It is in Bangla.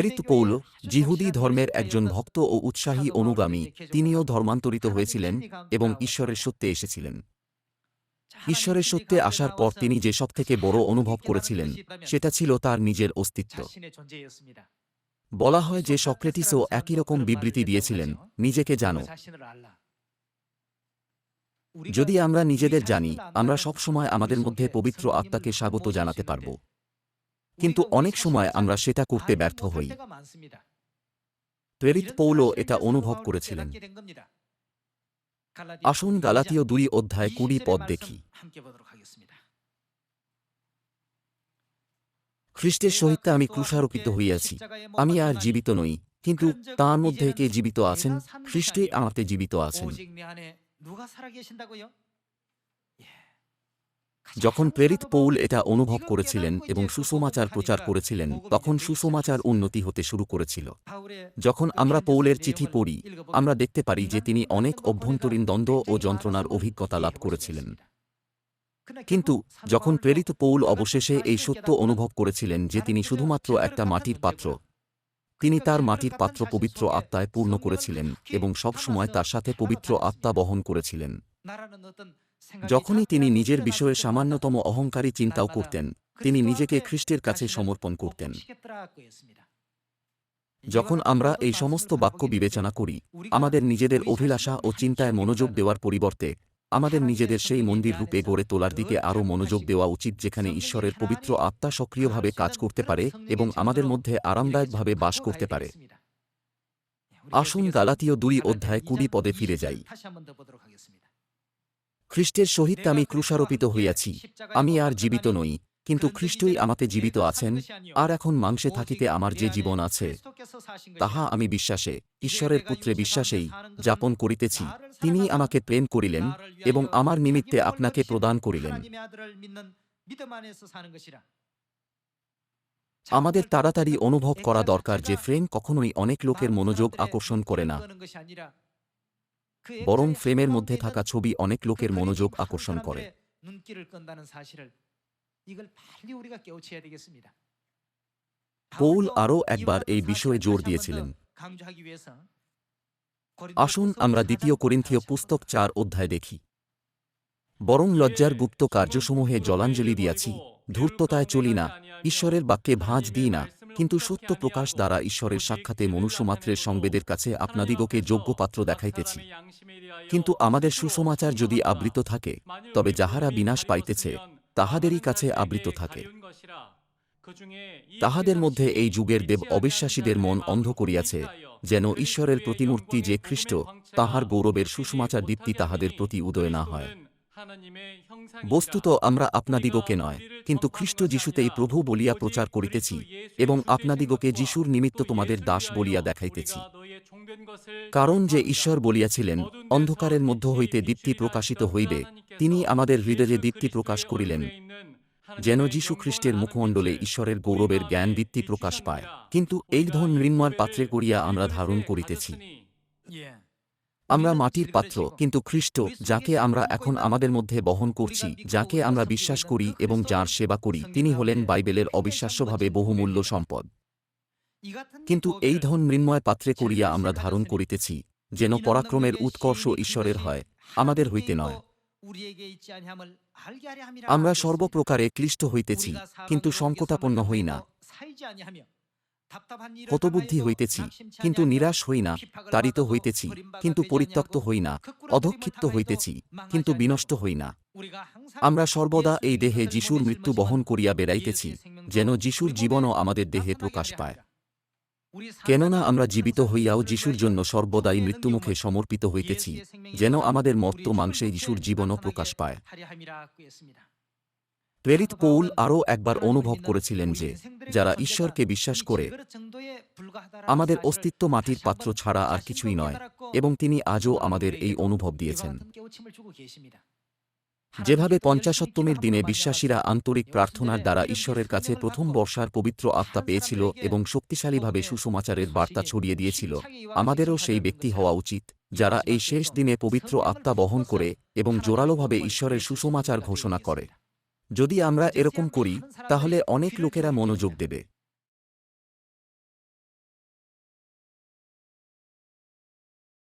প্রেরিত পৌল জিহুদি ধর্মের একজন ভক্ত ও উৎসাহী অনুগামী, তিনিও ধর্মান্তরিত হয়েছিলেন এবং ঈশ্বরের সত্যে এসেছিলেন। ঈশ্বরের সত্যে আসার পর তিনি যে সবথেকে বড় অনুভব করেছিলেন, সেটা ছিল তার নিজের অস্তিত্ব। বলা হয় যে সক্রেটিসও একই রকম বিবৃতি দিয়েছিলেন, নিজেকে জানো। যদি আমরা নিজেদের জানি, আমরা সবসময় আমাদের মধ্যে পবিত্র আত্মাকে স্বাগত জানাতে পারব। কিন্তু অনেক সময় আমরা সেটা করতে ব্যর্থ হই। প্রেরিত পৌল এটা অনুভব করেছিলেন। আসুন গালাতীয় দুই অধ্যায় কুড়ি পদ দেখি। খ্রিস্টের সহিত আমি ক্রুশারোপিত হইয়াছি। আমি আর জীবিত নই, কিন্তু তার মধ্যে কে জীবিত আছেন? খ্রিস্টে আমাতে জীবিত আছেন। যখন প্রেরিত পৌল এটা অনুভব করেছিলেন এবং সুসমাচার প্রচার করেছিলেন, তখন সুসমাচার উন্নতি হতে শুরু করেছিল। যখন আমরা পৌলের চিঠি পড়ি, আমরা দেখতে পারি যে তিনি অনেক অভ্যন্তরীণ দ্বন্দ্ব ও যন্ত্রণার অভিজ্ঞতা লাভ করেছিলেন। কিন্তু যখন প্রেরিত পৌল অবশেষে এই সত্য অনুভব করেছিলেন যে তিনি শুধুমাত্র একটা মাটির পাত্র, তিনি তার মাটির পাত্র পবিত্র আত্মায় পূর্ণ করেছিলেন এবং সবসময় তার সাথে পবিত্র আত্মা বহন করেছিলেন। যখনই তিনি নিজের বিষয়ে সামান্যতম অহংকারী চিন্তাও করতেন। তিনি নিজেকে খ্রিস্টের কাছে সমর্পণ করতেন। যখন আমরা এই সমস্ত বাক্য বিবেচনা করি আমাদের নিজেদের অভিলাষা ও চিন্তায় মনোযোগ দেওয়ার পরিবর্তে আমাদের নিজেদের সেই মন্দির রূপে গড়ে তোলার দিকে আরও মনোযোগ দেওয়া উচিত যেখানে ঈশ্বরের পবিত্র আত্মা সক্রিয়ভাবে কাজ করতে পারে এবং আমাদের মধ্যে আরামদায়কভাবে বাস করতে পারে। আসুন গালাতীয় দুই অধ্যায় কুড়ি পদে ফিরে যাই। খ্রিস্টের সহিত আমি ক্রুষারোপিত হইয়াছি। আমি আর জীবিত নই কিন্তু খ্রিস্টই আমাতে জীবিত আছেন আর এখন মাংসে থাকিতে আমার যে জীবন আছে তাহা আমি বিশ্বাসে ঈশ্বরের পুত্রে বিশ্বাসেই যাপন করিতেছি। তিনি আমাকে প্রেম করিলেন এবং আমার নিমিত্তে আপনাকে প্রদান করিলেন। আমাদের তাড়াতাড়ি অনুভব করা দরকার যে ফ্রেম কখনোই অনেক লোকের মনোযোগ আকর্ষণ করে না। বরং ফ্রেমের মধ্যে থাকা ছবি অনেক লোকের মনোযোগ আকর্ষণ করে। পৌল আরও একবার এই বিষয়ে জোর দিয়েছিলেন। আসুন আমরা দ্বিতীয় করিন্থীয় পুস্তক চার অধ্যায় দেখি। বরং লজ্জার গুপ্ত কার্যসমূহে জলাঞ্জলি দিয়াছি ধূর্ততায় চলি না ঈশ্বরের বাক্যে ভাঁজ দিই না। কিন্তু সত্য প্রকাশ দ্বারা ঈশ্বরের সাক্ষাতে মনুষ্যমাত্রের সংবেদের কাছে আপনাদিগকে যোগ্য পাত্র দেখাইতেছি। কিন্তু আমাদের সুসমাচার যদি আবৃত থাকে, তবে যাহারা বিনাশ পাইতেছে, তাহাদেরই কাছে আবৃত থাকে। তাহাদের মধ্যে এই যুগের দেব অবিশ্বাসীদের মন অন্ধ করিয়াছে, যেন ঈশ্বরের প্রতিমূর্তি যে খ্রিস্ট, তাহার গৌরবের সুসমাচার দীপ্তি তাহাদের প্রতি উদয় না হয়। বস্তুত আমরা আপনাদিগকে নয় কিন্তু খ্রিস্ট যিশুতেই প্রভু বলিয়া প্রচার করিতেছি এবং আপনাদিগকে যিশুর নিমিত্ত তোমাদের দাস বলিয়া দেখাইতেছি। কারণ যে ঈশ্বর বলিয়াছিলেন অন্ধকারের মধ্য হইতে দীপ্তি প্রকাশিত হইবে। তিনি আমাদের হৃদয়ে দীপ্তি প্রকাশ করিলেন। যেন যীশু খ্রিস্টের মুখমণ্ডলে ঈশ্বরের গৌরবের জ্ঞান দীপ্তি প্রকাশ পায়। কিন্তু এই ধন মৃন্ময় পাত্রে করিয়া আমরা ধারণ করিতেছি। আমরা মাটির পাত্র কিন্তু খ্রিস্ট যাকে আমরা এখন আমাদের মধ্যে বহন করছি যাকে আমরা বিশ্বাস করি এবং যার সেবা করি তিনি হলেন বাইবেলের অবিশ্বাস্যভাবে বহুমূল্য সম্পদ। কিন্তু এই ধন মৃন্ময় পাত্রে করিয়া আমরা ধারণ করিতেছি যেন পরাক্রমের উৎকর্ষ ঈশ্বরের হয় আমাদের হইতে নয়। আমরা সর্বপ্রকারে ক্লিষ্ট হইতেছি কিন্তু সংকটাপন্ন হই না। হতবুদ্ধি হইতেছি কিন্তু নিরাশ হই না তাড়িত হইতেছি কিন্তু পরিত্যক্ত হই না অধক্ষিপ্ত হইতেছি কিন্তু বিনষ্ট হই না। আমরা সর্বদা এই দেহে যিশুর মৃত্যু বহন করিয়া বেড়াইতেছি যেন যিশুর জীবনও আমাদের দেহে প্রকাশ পায়। কেননা আমরা জীবিত হইয়াও যিশুর জন্য সর্বদাই মৃত্যুমুখে সমর্পিত হইতেছি যেন আমাদের মর্ত মাংসে যিশুর জীবনও প্রকাশ পায়। প্রেরিত পৌল আরও একবার অনুভব করেছিলেন যে, যারা ঈশ্বরকে বিশ্বাস করে, আমাদের অস্তিত্ব মাটির পাত্র ছাড়া আর কিছুই নয়, এবং তিনি আজও আমাদের এই অনুভব দিয়েছেন। যেভাবে পঞ্চাশত্তমের দিনে বিশ্বাসীরা আন্তরিক প্রার্থনার দ্বারা ঈশ্বরের কাছে প্রথম বর্ষার পবিত্র আত্মা পেয়েছিল এবং শক্তিশালীভাবে সুসমাচারের বার্তা ছড়িয়ে দিয়েছিল, আমাদেরও সেই ব্যক্তি হওয়া উচিত, যারা এই শেষ দিনে পবিত্র আত্মা বহন করে এবং জোরালোভাবে ঈশ্বরের সুসমাচার ঘোষণা করে। যদি আমরা এরকম করি তাহলে অনেক লোকেরা মনোযোগ দেবে।